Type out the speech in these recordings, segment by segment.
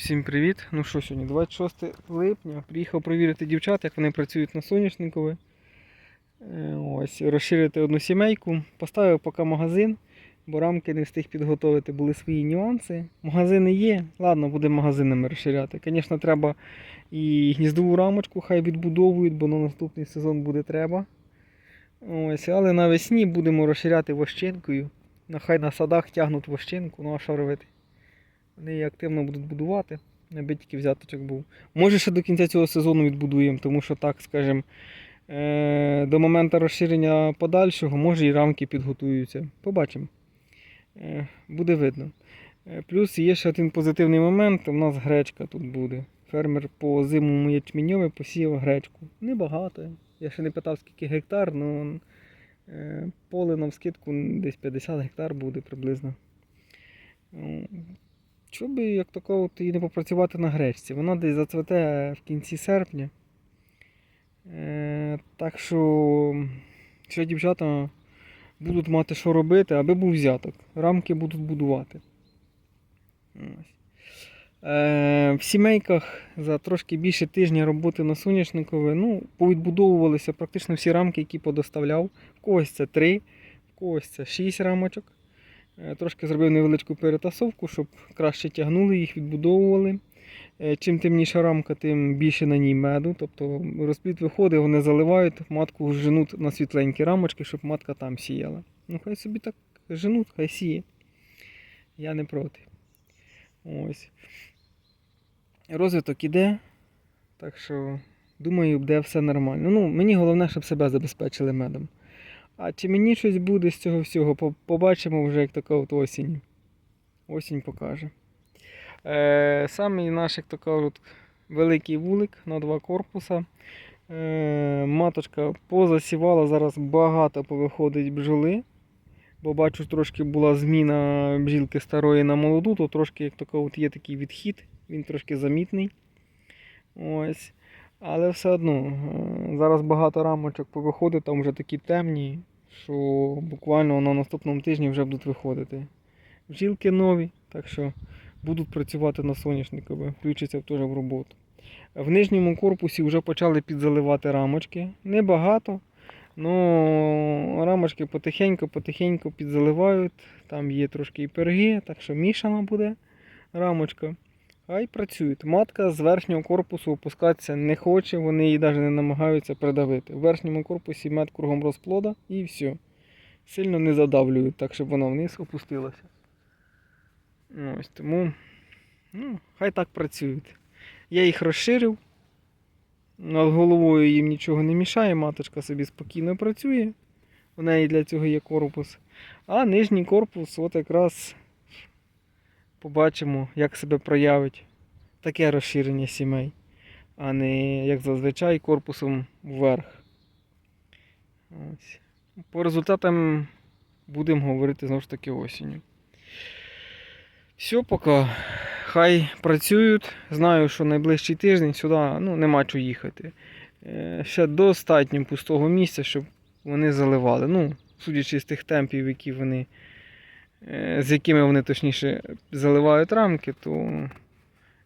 Всім привіт! Ну що сьогодні, 26 липня. Приїхав перевірити дівчат, як вони працюють на соняшникові. Е, Ось, розширити одну сімейку. Поставив поки магазин, бо рамки не встиг підготувати, були свої нюанси. Магазини є, ладно, будемо магазинами розширяти. Звісно, треба і гніздову рамочку, хай відбудовують, бо на наступний сезон буде треба. Ось, але навесні будемо розширяти вощинкою. Нехай на садах тягнуть вощинку, ну а що робити? Вони її активно будуть будувати, аби тільки взяточок був. Може ще до кінця цього сезону відбудуємо, тому що так, скажімо, е, до моменту розширення подальшого, може і рамки підготуються. Побачимо. Е, Буде видно. Е, Плюс є ще один позитивний момент, у нас гречка тут буде. Фермер по зимому ячменьові посіяв гречку. Небагато. Я ще не питав, скільки гектар, але поле на вскидку десь 50 гектар буде приблизно. Чого би як такого і не попрацювати на гречці? Вона десь зацвете в кінці серпня. Е, так що, що дівчата будуть мати що робити, аби був взяток. Рамки будуть будувати. Е, в сімейках за трошки більше тижня роботи на соняшникові, ну, повідбудовувалися практично всі рамки, які подоставляв. В когось це 3, в когось це 6 рамочок. Е, Трошки зробив невеличку перетасовку, щоб краще тягнули їх, відбудовували. Е, Чим темніша рамка, тим більше на ній меду. Тобто розплід виходить, вони заливають, матку женуть на світленькі рамочки, щоб матка там сіяла. Ну хай собі так женуть, хай сіє. Я не проти. Ось. Розвиток іде. Так що, думаю, буде все нормально. Ну, мені головне, щоб себе забезпечили медом. А чи мені щось буде з цього всього, побачимо вже як така от осінь. Осінь покаже. Е, самий наш, як то кажуть, великий вулик на два корпуса. Е, маточка позасівала, зараз багато повиходить бджоли. Бо бачу, трошки була зміна бджілки старої на молоду, то трошки як така от є такий відхід, він трошки замітний. Ось. Але все одно, е, зараз багато рамочок повиходить, там вже такі темні, що буквально на наступному тижні вже будуть виходити. Бджілки нові, так що будуть працювати на соняшникові, включаться теж в роботу. В нижньому корпусі вже почали підзаливати рамочки. Небагато, але рамочки потихеньку-потихеньку підзаливають. Там є трошки і перги, так що мішана буде рамочка. Хай працюють. Матка з верхнього корпусу опускатися не хоче, вони її навіть не намагаються придавити. В верхньому корпусі мед кругом розплода і все. Сильно не задавлюють, так щоб вона вниз опустилася. Ну, Ось тому ну, хай так працюють. Я їх розширив. Над головою їм нічого не мішає, маточка собі спокійно працює. У неї для цього є корпус. А нижній корпус, от якраз побачимо, як себе проявить таке розширення сімей, а не як зазвичай корпусом вверх. Ось. По результатам будемо говорити знову ж таки осінню. Все, поки хай працюють. Знаю, що найближчий тиждень сюди ну, нема чого їхати. Е, Ще достатньо пустого місця, щоб вони заливали. Ну, судячи з тих темпів, які вони, з якими вони точніше заливають рамки, то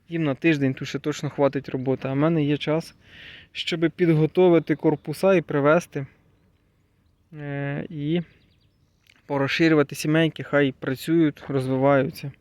їм на тиждень тут ще точно хватить роботи. А в мене є час, щоб підготовити корпуса і привезти. Е, І порозширювати сімейки, хай працюють, розвиваються.